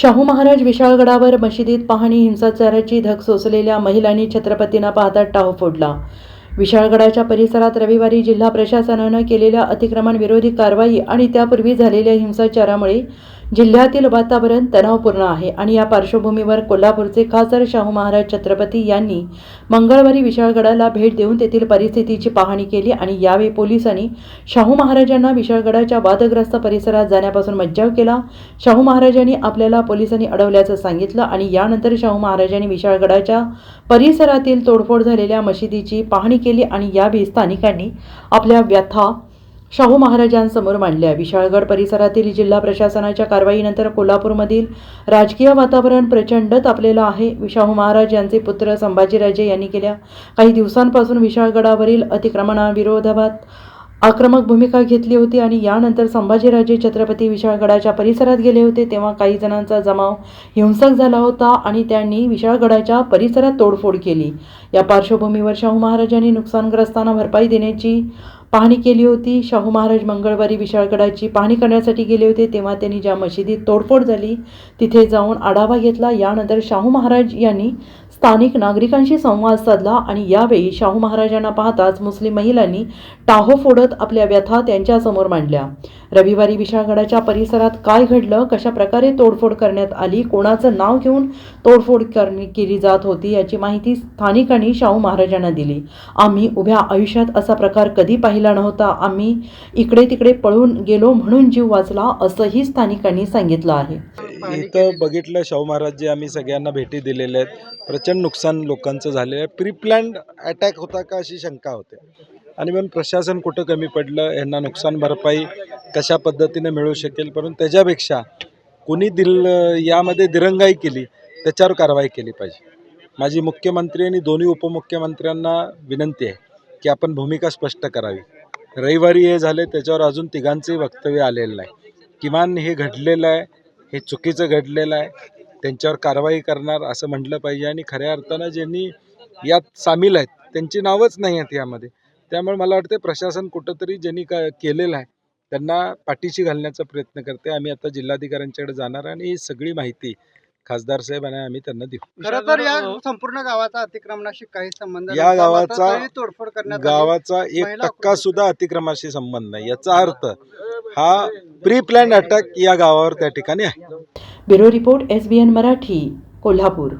शाहू महाराज विशाळगडावर मशिदीत पाहणी हिंसाचाराची धग सोसलेल्या महिलांनी छत्रपतींना पाहता टाव फोडला. विशाळगडाच्या परिसरात रविवारी जिल्हा प्रशासनानं केलेल्या अतिक्रमण विरोधी कारवाई आणि त्यापूर्वी झालेल्या हिंसाचारामुळे जिल्ह्यातील वातावरण तणावपूर्ण आहे आणि या पार्श्वभूमीवर कोल्हापूरचे खासदार शाहू महाराज छत्रपती यांनी मंगळवारी विशाळगडाला भेट देऊन तेथील परिस्थितीची पाहणी केली आणि यावेळी पोलिसांनी शाहू महाराजांना विशाळगडाच्या वादग्रस्त परिसरात जाण्यापासून मज्जाव केला. शाहू महाराजांनी आपल्याला पोलिसांनी अडवल्याचं सांगितलं आणि यानंतर शाहू महाराजांनी विशाळगडाच्या परिसरातील तोडफोड झालेल्या मशिदीची पाहणी केली आणि यावेळी स्थानिकांनी आपल्या व्यथा शाहू महाराजांसमोर मांडल्या. विशाळगड परिसरातील जिल्हा प्रशासनाच्या कारवाईनंतर कोल्हापूरमधील राजकीय वातावरण प्रचंड तापलेलं आहे. शाहू महाराज यांचे पुत्र संभाजीराजे यांनी गेल्या काही दिवसांपासून विशाळगडावरील अतिक्रमणाविरोधात आक्रमक भूमिका घेतली होती आणि यानंतर संभाजीराजे छत्रपती विशाळगडाच्या परिसरात गेले होते. तेव्हा काही जणांचा जमाव हिंसक झाला होता आणि त्यांनी विशाळगडाच्या परिसरात तोडफोड केली. या पार्श्वभूमीवर शाहू महाराजांनी नुकसानग्रस्तांना भरपाई देण्याची पाहणी केली होती. शाहू महाराज मंगळवारी विशाळगडाची पाहणी करण्यासाठी गेले होते. तेव्हा त्यांनी ज्या मशिदीत तोडफोड झाली तिथे जाऊन आढावा घेतला. यानंतर शाहू महाराज यांनी स्थानिक नागरिकांशी संवाद साधला आणि यावेळी शाहू महाराजांना पाहताच मुस्लिम महिलांनी टाहो फोडत आपल्या व्यथा त्यांच्यासमोर मांडल्या. रविवारी विशाळगडाच्या परिसरात काय घडलं कशा प्रकारे तोडफोड करण्यात आली कोणाचं नाव घेऊन तोडफोड केली जात होती याची माहिती स्थानिकांनी शाहू महाराजांना दिली. आम्ही उभ्या आयुष्यात असा प्रकार कधी पाहिला नव्हता आम्ही इकडे तिकडे पळून गेलो म्हणून जीव वाचला असंही स्थानिकांनी सांगितलं आहे. इथं बघितलं शाहू महाराज जे आम्ही सगळ्यांना भेटी दिलेल्या आहेत प्रचंड नुकसान लोकांचं झालेलं आहे. प्री प्लॅन्ड अटॅक होता का अशी शंका होते. आणि म्हणून प्रशासन कुठं कमी पडलं यांना नुकसान भरपाई कशा पद्धतीने मिळू शकेल परंतु त्याच्यापेक्षा कोणी दिल यामध्ये दिरंगाई केली त्याच्यावर कारवाई केली पाहिजे. माझी मुख्यमंत्री आणि दोन्ही उपमुख्यमंत्र्यांना विनंती आहे की आपण भूमिका स्पष्ट करावी. रविवारी हे झाले त्याच्यावर अजून तिघांचंही वक्तव्य आलेलं नाही. किमान हे घडलेलं आहे हे चुकीचं घडलेलं आहे. त्यांच्यावर कारवाई करणार असं म्हटलं पाहिजे आणि खऱ्या अर्थानं ज्यांनी यात सामील आहेत त्यांची नावच नाही आहेत यामध्ये. त्यामुळे मला वाटतं प्रशासन कुठंतरी ज्यांनी का केलेलं आहे त्यांना पाठीशी घालण्याचा प्रयत्न करते. आम्ही आता जिल्हाधिकाऱ्यांच्याकडे जाणार आणि ही सगळी माहिती खासदार साहेब आणि आम्ही त्यांना देऊ. खरं तर या संपूर्ण गावाचा अतिक्रमणाशी काही संबंध या. गावाचा- तोडफोड करण्यात. गावाचा एक टक्का सुद्धा अतिक्रमाशी संबंध नाही याचा अर्थ हा प्री प्लॅन अटॅक या गावावर त्या ठिकाणी आहे. Bureau report S B N Marathi Kolhapur.